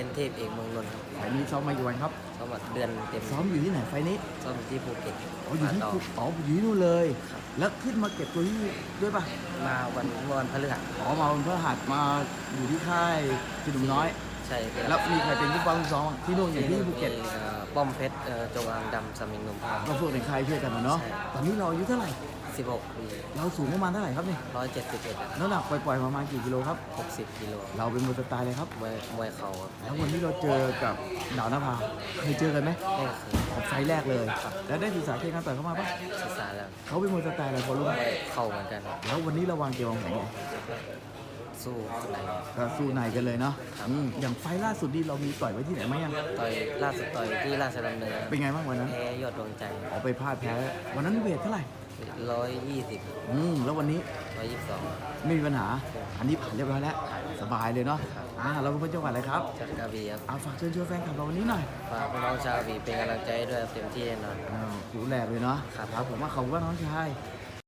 เป็นเทพเอกเมืองนนท์ครับไฟล์นี้ซ้อมมากี่วันครับซ้อมมาเดือนเต็มซ้อมอยู่ที่ไหนไฟล์นี้ซ้อมอยู่ที่ภูเก็ตอ๋ออยู่ที่มาต่ภูอ๋ออยู่ที่นู่นเลยครับแล้วขึ้นมาเก็บตัวที่ด้วยป่ะมาวันเมื่อวันพฤหัสอ๋อมาวันพฤหัสมาอยู่ที่ค่ายจินหนุ่มน้อยใช่เป็นแล้วมีใครเป็นผู้ฟังซ้อมบ้างที่นู่นอยู่ที่ภูเก็ตมีอ่อป้อมเพชรเอ่อจงอางดำสมิงนมพาก็พวกในค่ายช่วยกันนะเนาะใช่ตอนนี้เราอายุเท่าไหร่ สิบหกปีเราสูงประมาณเท่าไหร่ครับเนี่ยร้อยเจ็ดสิบเอ็ดน้ำหนักปล่อยๆประมาณกี่กิโลครับหกสิบกิโลเราเป็นมวยสไตล์เลยครับ มวยมวยเข่าครับแล้ววันนี้เราเจอกับดาวนภาเคยเจอกันไหมไม่เคยออกไฟล์แรกเลย แล้วได้ศึกษาเกมการต่อยเข้ามาปะศึกษาแล้วเขาเป็นมวยสไตล์อะไรพอรู้ไหมมวยเข่าเหมือนกันครับแล้ววันนี้เราวางเกมวางแผนไงสู้อะไรก็สู้ในกันเลยเนาะครับอืมอย่างไฟล์ล่าสุดนี่เรามีต่อยไว้ที่ไหนไหมยังต่อยล่าสุดต่อยที่ราชดำเนินเป็นไงบ้างวันนั้นแพ้ยอดดวงใจ ออกไปพลาดแพ้วันนั้นเวทเท่าไหร่ ร้อยยี่สิบอืมแล้ววันนี้ร้อยยี่สิบสอง ไม่มีปัญหา อันนี้ผ่านเรียบร้อยแล้ว สบายเลยเนาะครับอ่าเราเป็นคนจังหวัดอะไรครับจากกระบี่ครับเอาฝากเชิญชวนแฟนคลับเราวันนี้หน่อยฝากพี่น้องชาวกระบี่เป็นกำลังใจให้ด้วยครับเต็มที่แน่นอนอ่าหูแหลกเลยเนาะครับครับผมว่าเขาว่าน้องชาย